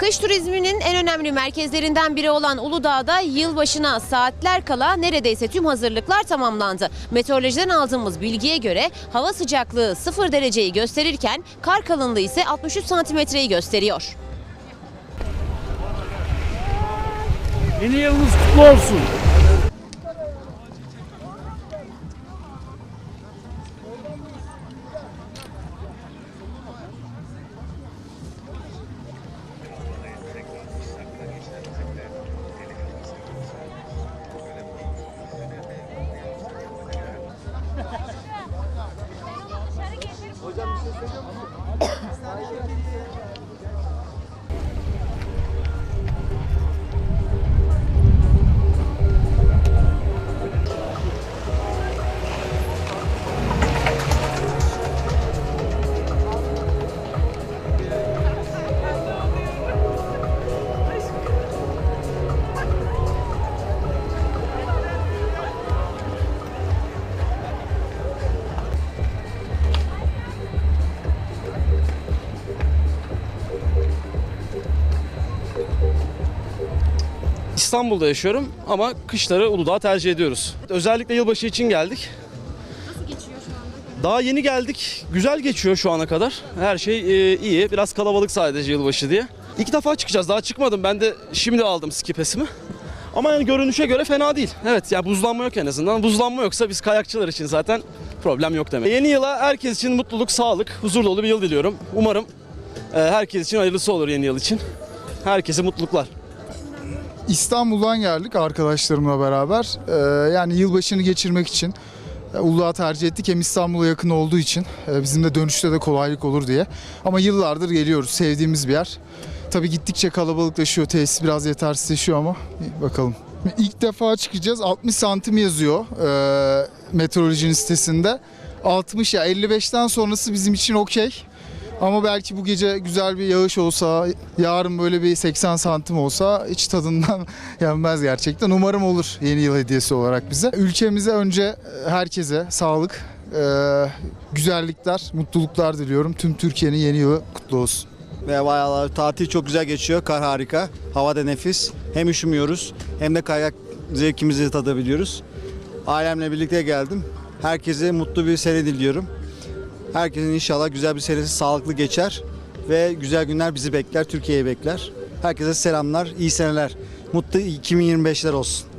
Kış turizminin en önemli merkezlerinden biri olan Uludağ'da yılbaşına saatler kala neredeyse tüm hazırlıklar tamamlandı. Meteorolojiden aldığımız bilgiye göre hava sıcaklığı 0 dereceyi gösterirken kar kalınlığı ise 63 santimetreyi gösteriyor. Yeni yılınız kutlu olsun. Thank you. İstanbul'da yaşıyorum ama kışları Uludağ'ı tercih ediyoruz. Özellikle yılbaşı için geldik. Daha yeni geldik. Güzel geçiyor şu ana kadar. Her şey e, iyi. Biraz kalabalık sadece yılbaşı diye. İlk defa çıkacağız. Daha çıkmadım. Ben de şimdi aldım ski pasımı. Ama yani görünüşe göre fena değil. Evet ya buzlanma yok en azından. Buzlanma yoksa biz kayakçılar için zaten problem yok demek. Yeni yıla herkes için mutluluk, sağlık, huzur dolu bir yıl diliyorum. Umarım e, herkes için hayırlısı olur yeni yıl için. Herkese mutluluklar. İstanbul'dan geldik arkadaşlarımla beraber. Ee, yani yılbaşını geçirmek için e, Uludağ'ı tercih ettik. Hem İstanbul'a yakın olduğu için e, bizim de dönüşte de kolaylık olur diye. Ama yıllardır geliyoruz. Sevdiğimiz bir yer. Tabii gittikçe kalabalıklaşıyor. Tesis biraz yetersizleşiyor ama bakalım. İlk defa çıkacağız. 60 santim yazıyor e, meteorolojinin sitesinde. 60 ya 55'ten sonrası bizim için okey. Ama belki bu gece güzel bir yağış olsa, yarın böyle bir 80 santim olsa hiç tadından yenmez gerçekten. Umarım olur yeni yıl hediyesi olarak bize. Ülkemize önce e, herkese sağlık, e, güzellikler, mutluluklar diliyorum. Tüm Türkiye'nin yeni yılı kutlu olsun. Ve bayağı tatil çok güzel geçiyor. Kar harika. Hava da nefis. Hem üşümüyoruz hem de kayak zevkimizi tadabiliyoruz. Ailemle birlikte geldim. Herkese mutlu bir sene diliyorum. Herkesin inşallah güzel bir senesi sağlıklı geçer ve güzel günler bizi bekler, Türkiye'yi bekler. Herkese selamlar, iyi seneler. Mutlu 2025'ler olsun.